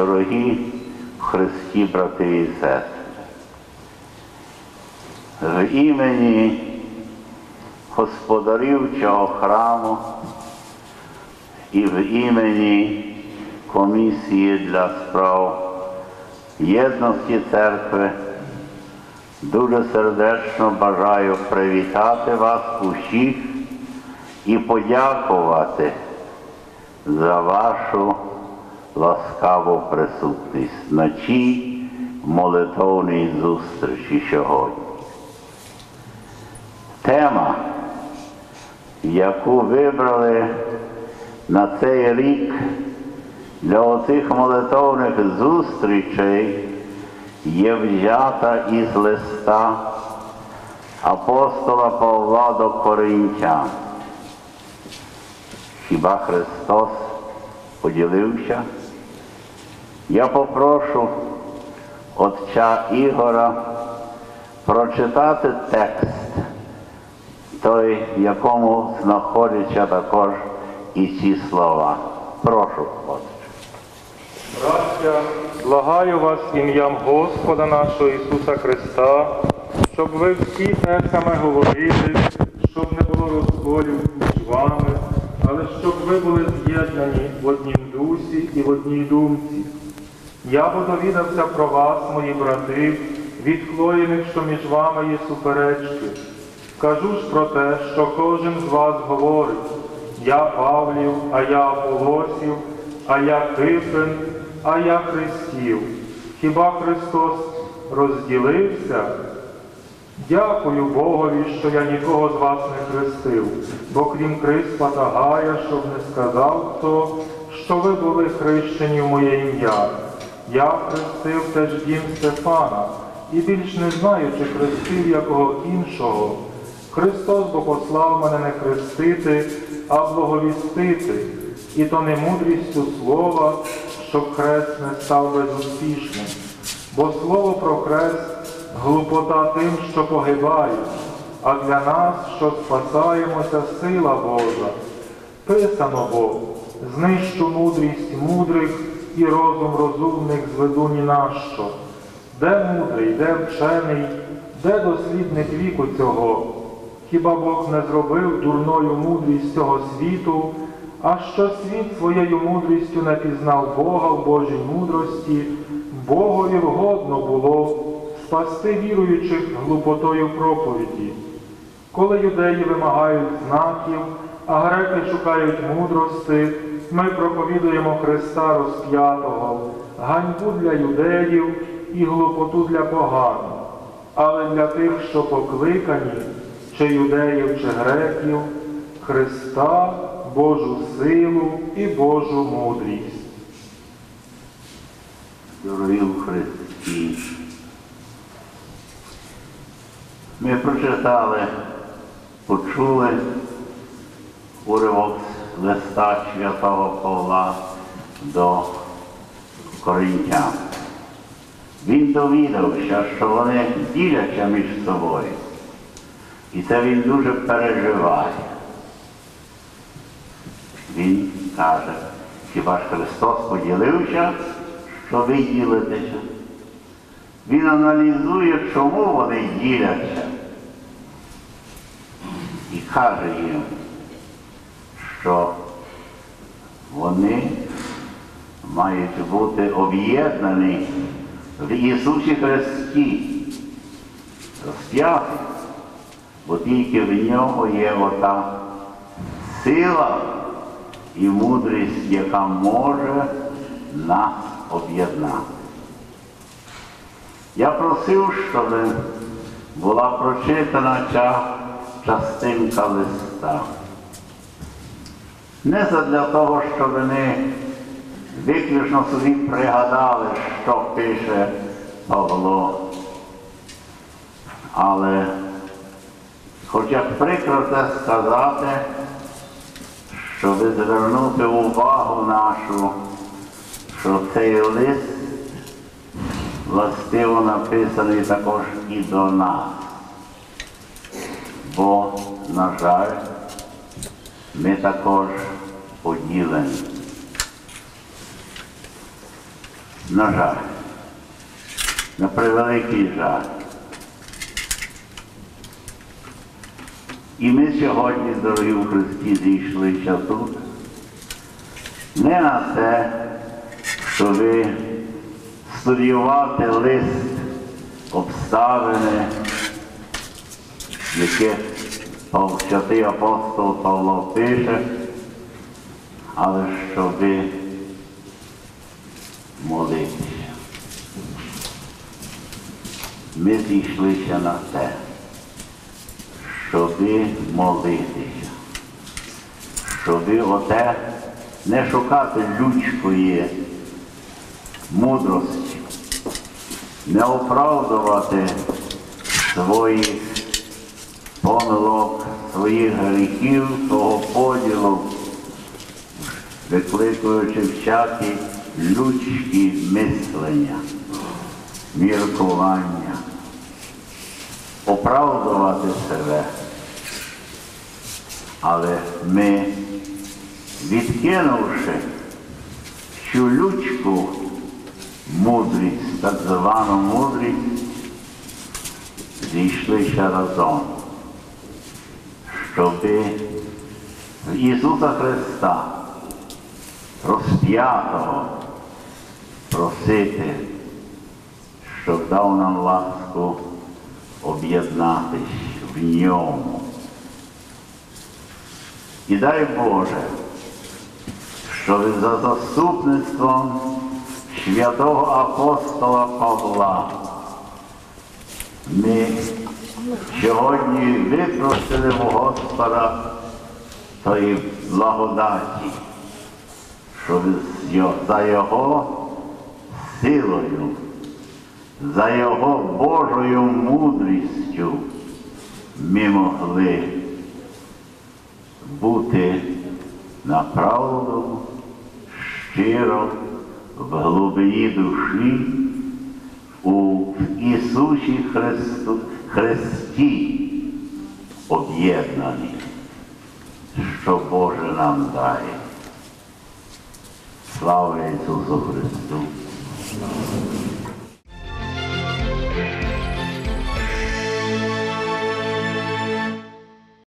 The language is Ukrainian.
Дорогі Христі, брати і сестри, в імені господарів цього храму і в імені комісії для справ єдності церкви дуже сердечно бажаю привітати вас усіх і подякувати за вашу ласкаву присутність на цій молитовній зустрічі сьогодні. Тема, яку вибрали на цей рік для оцих молитовних зустрічей, є взята із листа апостола Павла до Коринтян. Хіба Христос поділився? Я попрошу отця Ігора прочитати текст, той, в якому знаходяться також і ці слова. Прошу, отче. Браття, благаю вас ім'ям Господа нашого Ісуса Христа, щоб ви всі те саме говорили, щоб не було розколів між вами, але щоб ви були з'єднані в однім дусі і в одній думці. Я бо довідався про вас, мої брати, від Хлоїних, що між вами є суперечки. Кажу ж про те, що кожен з вас говорить, я Павлів, а я Аполосів, а я Кипин, а я Христів. Хіба Христос розділився? Дякую Богові, що я нікого з вас не хрестив, бо крім Криспа та Гая, щоб не сказав хто, що ви були хрещені в моє ім'я. Я хрестив теж дім Стефана, і більш не знаю, чи хрестив якого іншого. Христос бо послав мене не хрестити, а благовістити, і то не мудрістю слова, щоб хрест не став безуспішним. Бо слово про хрест глупота тим, що погибають, а для нас, що спасаємося, сила Божа. Писано бо, знищу мудрість мудрих і розум розумних зведу ні на що. Де мудрий, де вчений, де дослідник віку цього? Хіба Бог не зробив дурною мудрість цього світу, а що світ своєю мудрістю не пізнав Бога в Божій мудрості, Богові вгодно було спасти віруючих глупотою проповіді. Коли юдеї вимагають знаків, а греки шукають мудрости, ми проповідуємо Христа розп'ятого, ганьбу для юдеїв і глупоту для поганих. Але для тих, що покликані, чи юдеїв, чи греків, Христа, Божу силу і Божу мудрість. Дорогі в Христі. Ми прочитали, почули уривок листа святого Павла до Коринтян. Він довідався, що вони діляться між собою. І це він дуже переживає. Він каже, хіба ж Христос поділився, що ви ділитеся? Він аналізує, чому вони діляться. І каже їм, що вони мають бути об'єднані в Ісусі Христі, розп'яті, бо тільки в нього є ота сила і мудрість, яка може нас об'єднати. Я просив, щоб була прочитана ця частинка листа. Не задля того, щоб вони виключно собі пригадали, що пише Павло. Але, хоч як прикро це сказати, щоб звернути увагу нашу, що цей лист властиво написаний також і до нас. Бо, на жаль, ми також поділені. На жаль, на превеликий жаль. І ми сьогодні, дорогі у Христі, зійшлися тут не на те, щоб студіювати лист обставини, яке святий апостол Павло пише, але щоби молитися. Ми зійшлися на те, щоби молитися, щоби оте не шукати людської мудрості, не оправдувати своїх помилок, своїх гріхів, того поділу, викликуючи всякі людські мислення, міркування, оправдувати себе. Але ми, відкинувши цю людську мудрість, так звану мудрість, зійшлися разом, щоби в Ісуса Христа, розп'ятого, просити, щоб дав нам ласку об'єднатись в ньому. І дай Боже, щоб за заступництвом святого апостола Павла ми сьогодні випросили в Господа тої благодаті, щоб за Його силою, за Його Божою мудрістю ми могли бути направду, щиро, в глибині душі у Ісусі Христу, Христі об'єднані, що Боже нам дає. Slavă Iisus Hristos!